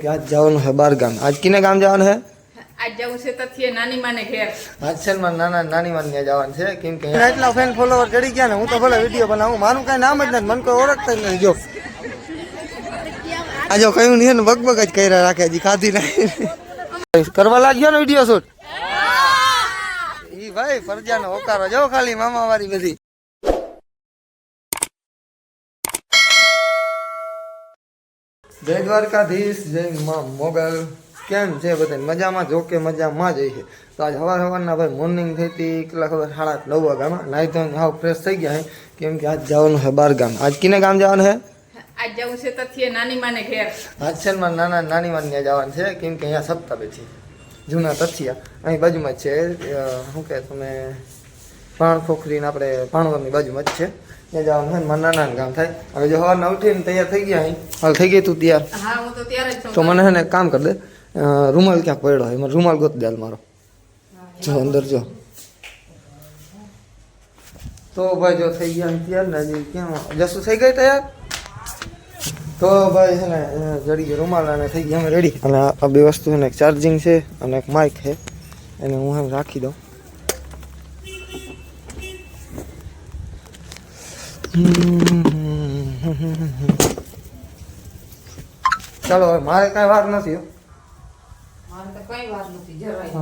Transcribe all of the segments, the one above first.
આજ જવાનું છે બાર ગામ. આજ કિને ગામ જવાનું છે આજ જવું છે તથ્ય નાની માને ઘેર. આજ છે માં નાના નાની માને જવાનું છે કેમ કે એટલા ફેન ફોલોવર ચડી ગયા ને હું તો ભલે વીડિયો બનાવું. મારું કઈ નામ જ નથી મને કોઈ ઓળખતા જ નથી. જો. આ જો કયું નહીં ને બગબગ જ કર્યા રાખે હજી ખાધી નહીં કરવા લાગ્યો ને વીડિયો શૂટ ઈ ભાઈ ફરજાનો હોકારો. જો ખાલી મામા વાળી બધી. જય દ્વારકાધીશ જય મોગલ. કેમ છે બધા મજામાં? જો કે મજામાં જ છે. તો આજ સવાર સવારના ભાઈ મોર્નિંગ થઈ હતી. કેટલા ખબર? સાડા નવ વાગ્યામાં. નાઈ ધોઈને હાવ ફ્રેશ થઈ ગયા કેમ કે આજ જવાનું છે બાર ગામ. આજ કિને ગામ જવાનું છે આજ જવું છે તથ્ય નાની માને ઘેર. ને નાના નાની માને જવાનું છે. કેમ કે અહીંયા સપ્તાહ બેઠી જૂના તથિયા. અહીં બાજુમાં જ છે. શું કે તમે? પાણ ખોખરીને આપણે પાણવરની બાજુમાં જ છે. ત્યાં જવાનું છે ને મારા કામ થાય. હવે જો સવારના ઉઠીને તૈયાર થઈ ગયા અહીં. હાલ થઈ ગઈ તું તૈયાર? તો મને છે ને એક કામ કરી દે. રૂમાલ ક્યાંક પડ્યો હોય? મને રૂમાલ ગોત દે મારો. જો અંદર જો. તો ભાઈ જો થઈ ગયા તૈયાર ને હજી ક્યાં? જસુ થઈ ગઈ તૈયાર? તો ભાઈ છે ને જડી ગયો રૂમાલ અને થઈ ગયા અમે રેડી અને આ આ બે વસ્તુ છે ને એક ચાર્જિંગ છે અને એક માઇક છે. એને હું એમ રાખી દઉં. ચાલો હવે મારે કાંઈ વાર નથી હો.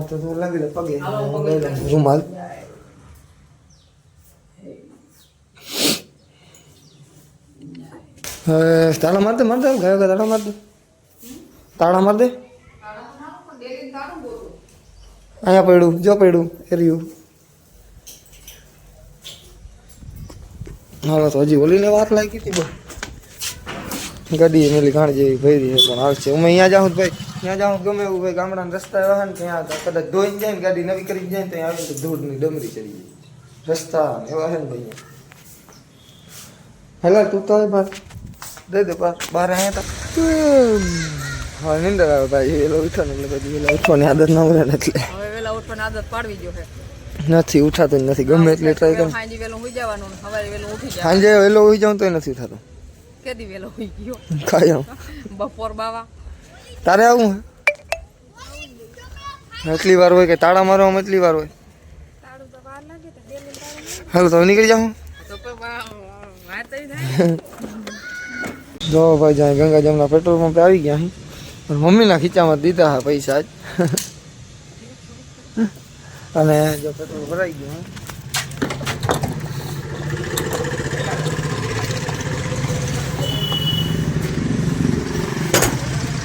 તો લાગી દે પગે. રૂમાલ. તાળા માર દે માર દે ગયો તાળા માર દે. તાળા માર દે. અહીંયા પડ્યું જો પડ્યું એ હાલો તો હજી ઓલીને વાત લાગી હતી બહુ. ગાડી મેલી ઘાણ જેવી ભરી છે, પણ આવશે હું અહીંયા જાઉં ભાઈ ત્યાં જાઉં ગમે એવું ભાઈ ગામડાના રસ્તા એવા ને ત્યાં કદાચ ધોઈને જાય ને ગાડી નવી કરી જાય ને ત્યાં આવે તો ધૂળની ડમરી ચડી જાય. રસ્તા એવા છે ને ભાઈ હેલા, તું તો બાર દે દે બાર બહાર અહીંયા તો. હા નિંદર આવે ભાઈ એલો ઉઠો ને એટલે પછી એલા ઉઠવાની આદત ના મળે એટલે. હવે વેલા ઉઠવાની આદત પાડવી જો છે નથી ઉઠાતું જ નથી ગમે એટલે ટ્રાય કરું. સાંજે વેલું સુઈ જવાનું ને સવારે વેલું ઉઠી જાય સાંજે વહેલો ઉઈ જાઉં તોય નથી ઉઠાતું. કેદી વેલો સુઈ ગયો? કાયમ. બપોર બાવા. તારે આવું હે? એટલી વાર હોય કે તાળા મારવામાં એટલી વાર હોય. હાલો તો નીકળી જાઉં તો પણ વા- વાત થઈ થાય. જો ભાઈ જ્યાં ગંગા જમના પેટ્રોલ પંપે આવી ગયા અહીં પણ મમ્મીના ખીચામાં દીધા હા પૈસા જ. અને જો પેટ્રોલ ભરાઈ ગયું.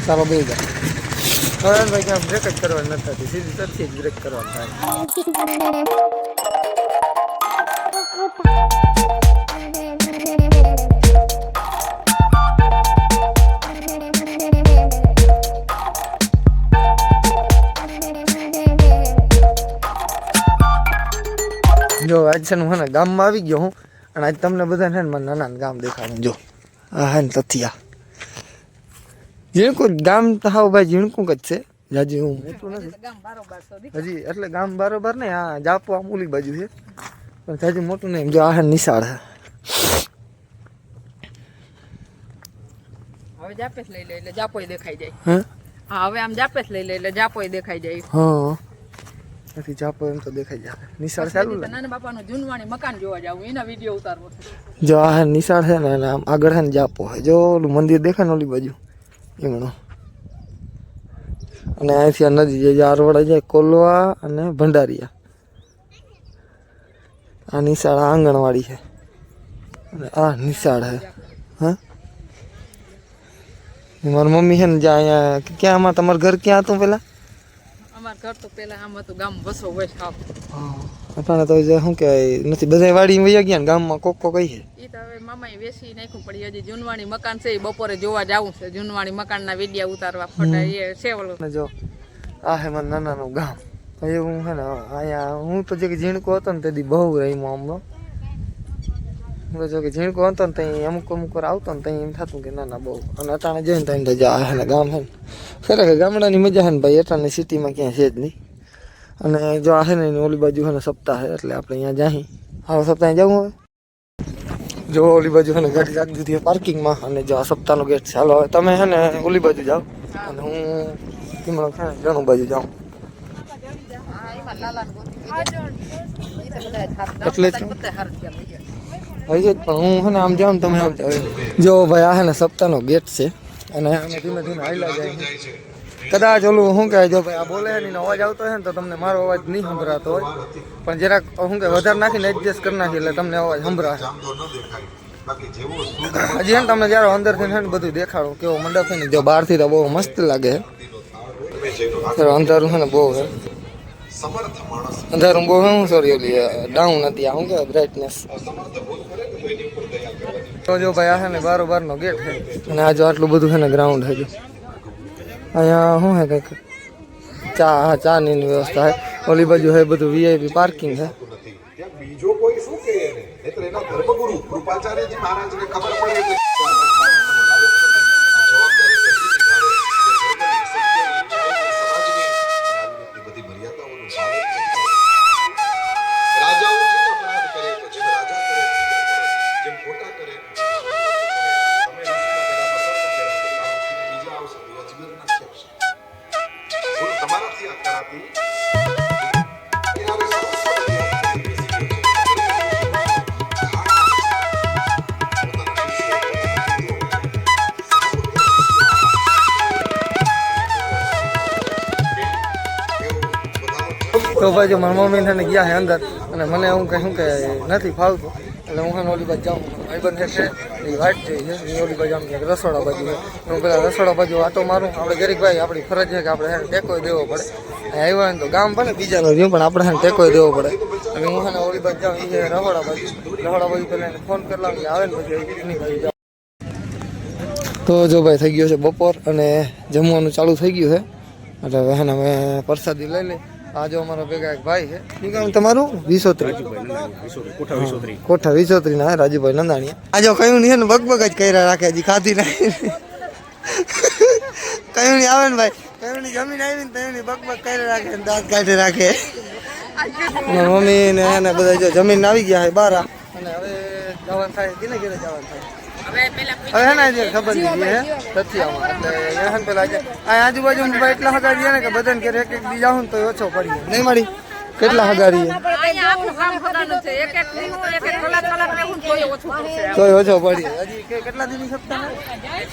ચાલો બે ગયા હવે ભાઈ બ્રેક જ કરવાની નથી થતી, સીધી તરથી જ બ્રેક કરવાની થાય આજ છે હું ગામમાં આવી ગયો હું અને આજ તમને બધાને મને નાના ગામ દેખાડું. જો આ હે ને તથિયા. ઝીણકું ગામ તો હાવ ભાઈ ઝીણકું જ છે. જાજી હું મોટું નથી. હજી એટલે ગામ બરોબર ને આ જાપો આમ ઓલી બાજુ છે. પણ જાજી મોટું નહીં જો આ નિશાળ હે હવે જાપેસ લઈ લે એટલે જાપોય દેખાઈ જાય. હે? હા હવે આમ જાપેસ લઈ લે એટલે જાપોય દેખાઈ જાય. હા. નથી જાપો એમ તો દેખાઈ જાય. નિશાળ ચાલુ નાના બાપાનું જૂનવાણી મકાન જોવા જાવ એના વીડિયો ઉતારવો જો આ નિશાળ છે ને આમ આગળ છે ને જાપો છે જો ઓલું મંદિર દેખાય ને ઓલી બાજુ એમણો. અને અહીંથી આ નદી જે આરવાડા જાય કોલવા અને ભંડારિયા. આ નિશાળ આંગણવાડી છે અને આ નિશાળ છે હા? મારી મમ્મી છે ને જ્યાં અહીંયા ક્યાં આમાં તમારું ઘર ક્યાં હતું પેલા? અમાર ઘર તો પેલા આમ હતું ગામ બસો હોય સાવ અટાણે તો જે શું કહેવાય નથી બધા વાડી વયા ગયા ને ગામમાં કોક કોક કઈ છે. એ તો હવે મામાએ વેસી નાખ્યું પડી હજી જૂનવાણી મકાન છે એ બપોરે જોવા જાવું છે. જૂનવાણી મકાનના વિડિયા ઉતારવા ફોટા એ ને જો આ હે નાના નાનાનું ગામ. પછી હું હે ને અહીંયા હું તો જે ઝીણકો હતો ને તેથી બહુ રહીમો આમનો હું જો કે ઝીણકો હતો ને ત્યાં અમુક અમુક વાર આવતો ને ત્યાં એમ થતું કે ના ના બહુ. અને અટાણે જઈને ત્યાં જા હે ને ગામ હે ને. ખરેખર ગામડાની મજા છે ને ભાઈ એટલાની સિટીમાં ક્યાંય છે જ નહીં. અને જો આ હે ને ઓલી બાજુ છે ને સપ્તાહ છે એટલે આપણે અહીંયા જાહી. હા સપ્તાહ જવું હવે. જો ઓલી બાજુ હે ને ગાડી રાખી દીધી પાર્કિંગમાં અને જો આ સપ્તાહનો ગેટ છે. હાલો હવે તમે હે ને ઓલી બાજુ જાઓ અને હું કિમણો ને જણું બાજુ જાઉં. હા, એટલે જ બધાએ હાર થયા લઈ ગયા. હોય છે જ પણ હું છે ને આમ જાઉં તમે આમ જાઓ. જો ભાઈ આ છે ને સપ્તાહનો ગેટ છે. અને અમે ધીમે ધીમે હાલ્યા જાય છે. કદાચ ઓલું શું કહે જો ભાઈ આ બોલે એની અવાજ આવતો હોય ને તો તમને મારો અવાજ નહીં સંભળાતો હોય. પણ જરાક, શું કે વધારે નાખીને એડજસ્ટ કરી નાખી એટલે તમને અવાજ સંભળાશે હજી ને તમને જ્યારે અંદરથી છે ને બધું દેખાડો, કેવો મંડપ છે ને, જો બહારથી તો બહુ મસ્ત લાગે અંધારું છે ને બહુ છે અંધારું બહુ શું સોરી ઓલી ડાઉન હતી આ, શું કે બ્રાઇટનેસ તો જો ભાઈ આ છે ને બારો બારનો ગેટ છે. અને આ આટલું બધું છે ને ગ્રાઉન્ડ છે અહીંયા શું છે કંઈક? ચા, હા, ચાની ની વ્યવસ્થા છે. ઓલી બાજુ છે બધું વીઆઈપી પાર્કિંગ છે. બીજો કોઈ શું કહે એના? ધર્મગુરુ, કૃપાચાર્યજી મહારાજને ખબર પડે તો ભાઈ મારા મમ્મી ને ગયા છે અંદર. અને મને હું કહ્યું કે નથી ફાવતું. એટલે હું એને ઓલી બાજુ જાઉં. ભાઈબંધ છે એ વાત છે, એ ઓલી બાજુ આમ રસોડા બાજુ હું પેલા રસોડા બાજુ વાતો મારું. આપણે ગરીક ભાઈ, આપણી ફરજ છે કે આપણે એને ટેકો દેવો પડે. આવ્યા ને તો ગામ ભલે બીજાનો રહ્યું, પણ આપણે એને ટેકો દેવો પડે. અને હું એને ઓલી બાજુ જાઉં એ રહોડા બાજુ. રહોડા બાજુ પહેલાં એને ફોન કરી લાવું આવે ને પછી તો જો ભાઈ, થઈ ગયો છે બપોર અને જમવાનું ચાલુ થઈ ગયું છે. એટલે હવે હે ને અમે પ્રસાદી લઈ લઈ આ અમારા ભેગા એક ભાઈ છે. શું કામ તમારું? વિસોત્રી કોઠા વિસોત્રી ના, રાજુભાઈ નંદાણીયા. આ કયું નહીં ને, બગબગ જ કર્યા રાખે હજી, ખાધી નહીં કયું નહીં આવે ને ભાઈ? કયું ની જમીન આવી ને તયું ની બગબગ કર્યા રાખે ને, દાંત કાઢી રાખે. મમ્મી ને એને બધા જો જમીન આવી ગયા છે, બારા. અને હવે જવાનું થાય ધીરે ધીરે જવાનું થાય હવે પેલા હવે હે ને જે ખબર નહીં હે? તથિયામાં એટલે એ ને પેલા જે આ આજુબાજુ એટલા હગાડીએ ને કે બધાને કે એક એક દી જાઉં તો ઓછો પડીએ. નહીં મળી? કેટલા હગાડીએ અહીંયા આખું કામ કરવાનું છે. એક એક દી હું એક એક કલાક કલાક રહેવું ને તોય ઓછું પડશે તોય ઓછો પડી હજી કેટલા દીની સપ્તાહ?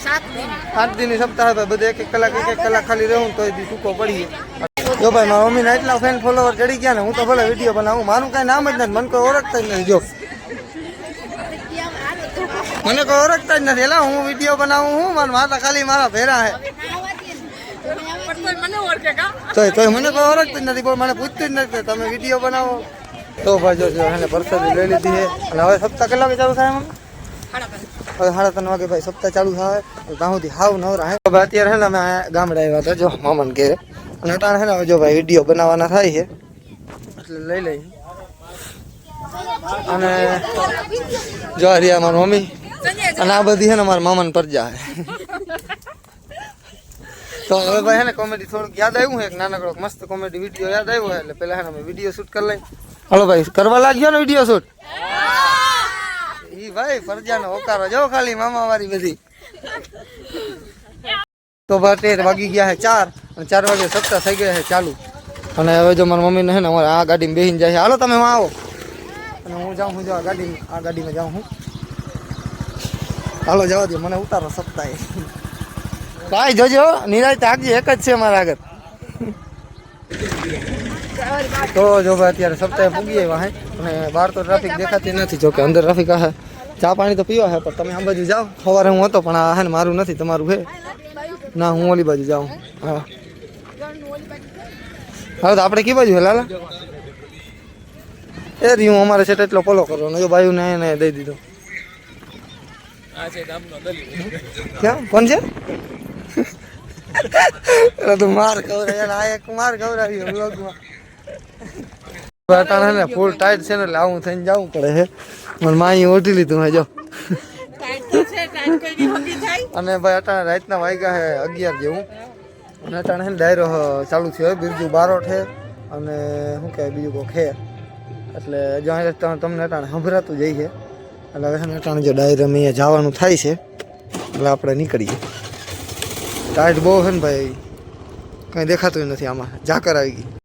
સાત દિન. દીની સપ્તાહ હતા. બધે એક એક કલાક એક એક કલાક ખાલી રહું તોય દી સૂકો પડીએ. જો ભાઈ મારા મમ્મીના એટલા ફેન ફોલોવર ચડી ગયા ને હું તો ભલે વીડિયો બનાવું. મારું કાંઈ નામ જ નથી. મને કોઈ ઓળખતા જ નથી. જો મને કોઈ ઓળખતા જ નથી. એલા, હું વીડિયો બનાવું, હું? મારા માતા ખાલી મારા ભેરા હે. પણ તોય મને કોઈ ઓળખતું જ નથી કોઈ મને પૂછતું જ નથી તમે વીડિયો બનાવો. તો ભાઈ જો એને પ્રસાદી લઈ લીધી છે અને હવે સપ્તાહ વાગે ચાલુ થાય હવે સાડા ત્રણ વાગે ભાઈ સપ્તાહ ચાલુ થાય. તો ત્યાં સુધી હાવ નવરા હે. હવે અત્યારે છે ને અમે ગામડે આવ્યા હતા, જો, મામાને કે અને અત્યારે છે ને જો ભાઈ વીડિયો બનાવવાના થાય છે એટલે લઈ લઈ અને જો મારી મમ્મી. અને આ બધી છે ને મારા મામાને પરજા છે તો હવે ભાઈ હે ને કોમેડી થોડુંક યાદ આવ્યું હે, એક નાનકડો મસ્ત કોમેડી વીડિયો યાદ આવ્યો છે એટલે પેલા હે ને અમે વીડિયો શૂટ કરી લઈ હાલો ભાઈ, કરવા લાગ્યો ને વીડિયો શૂટ ઈ ભાઈ પરજાનો ઓકારો જો ખાલી મામા વાળી બધી. તો બાટેર વાગી ગયા છે ચાર, અને ચાર વાગે સપ્તાહ થઈ ગયા છે ચાલુ. અને હવે જો મારા મમ્મીને હે ને અમારે આ ગાડીમાં બેસીને જાય છે. હાલો તમે આવો. અને હું જાઉં, હું જો આ ગાડી આ ગાડીમાં જાઉં હું. હાલો, જવા દે મને ઉતારો સપ્તાહે. ભાઈ, જોજો, નિરાય તાકજી એક જ છે મારા આગળ. તો જો ભાઈ, અત્યારે સપ્તાહે પૂગી આવ્યા હે. અને બહાર તો ટ્રાફિક દેખાતી નથી, જોકે અંદર ટ્રાફિક હે. ચા પાણી તો પીવા હે, પણ તમે આ બાજુ જાઓ. સવારે હું હતો, પણ આ હે ને મારું નથી, તમારું હે. ના, હું ઓલી બાજુ જાઉં. હા. હવે તો આપણે કઈ બાજુ હે, લાલા? એ રહ્યું, અમારે છે એટલો ફોલો કરવાનો. જો બાયુને એને દઈ દીધો. ક્યાં કોણ છે? તું માર ખવડાવ આ એક માર ખવડાવ્યો બ્લોગમાં અટાણે ને ફૂલ ટાઈટ છે ને એટલે આવું થઈને જવું પડે છે મને માઈ ઓઢી લીધું હે જો. છે અને ભાઈ અટાણે રાતના વાગ્યા હે અગિયાર જેવું. અને અટાણે છે ને ડાયરો ચાલુ થયો બિરજુ બારોટ છે અને શું કહેવાય બીજું કોઈ છે એટલે જો તમને અટાણે સંભળાતું જાય છે એટલે હવે અટાણે જો ડાયરો અહીંયા જવાનું થાય છે, એટલે આપણે નીકળીએ. ટાઈટ બહુ છે ને ભાઈ, કંઈ દેખાતું નથી આમાં. ઝાકર આવી ગઈ.